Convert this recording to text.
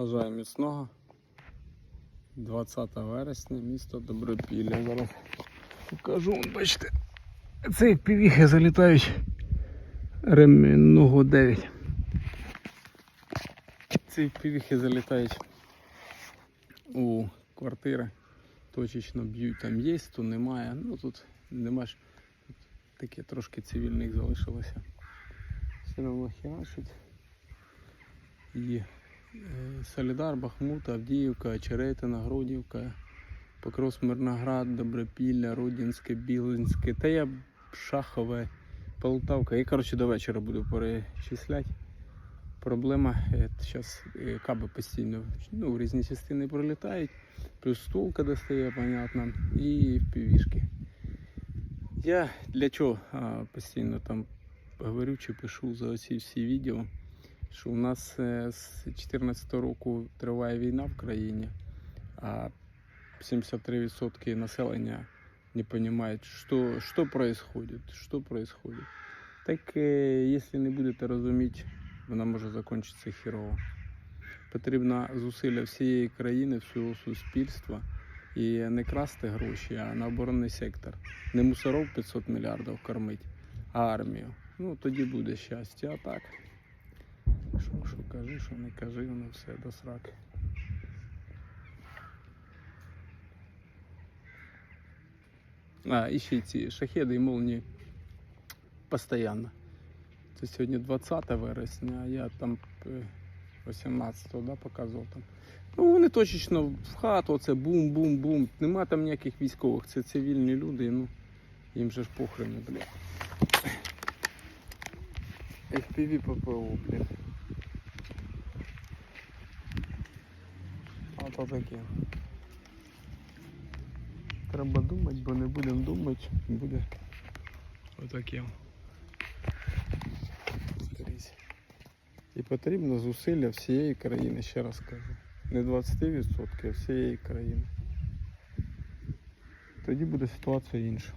Бажаю міцного. 20 вересня, місто Добропілля. Зараз покажу, бачите, це як півіхи залітають ремінного 9. Ці півіхи залітають у квартири, точечно б'ють, там є, то немає. Ну тут нема ж тут таке трошки цивільних залишилося. Все одно херачить. І Солідар, Бахмут, Авдіївка, Черетина, Гродівка, Покров Мирноград, Добропілля, Родінське, Білинське, та я Шахове, Полтавка. Я, коротше, до вечора буду перечисляти. Проблема, зараз каби постійно ну, в різні частини пролітають, плюс стулка достає, понятно, і півішки. Я для чого постійно там говорю чи пишу за оці всі відео, що у нас е, з 2014 року триває війна в країні, а 73% населення не розуміють, що, що происходит, що происходит. Так, е, якщо не будете розуміти, вона може закінчитися хірово. Потрібно зусилля всієї країни, всього суспільства і не красти гроші, а на оборонний сектор. Не мусоров 500 мільярдів кормить, а армію. Ну тоді буде щастя. А так. Що, що кажи, що не кажи, воно все до сраки. А, і ще ці шахеди і молнії постійно. Це сьогодні 20 вересня, а я там е, 18-го да, показував там. Ну вони точечно в хату, оце бум-бум-бум. Нема там ніяких військових, це цивільні люди, ну їм же ж похрену, бля. FPV ППО, блін. То таке. Треба думати, бо не будемо думати, буде отаким. І потрібно зусилля всієї країни, ще раз кажу. Не 20%, а всієї країни. Тоді буде ситуація інша.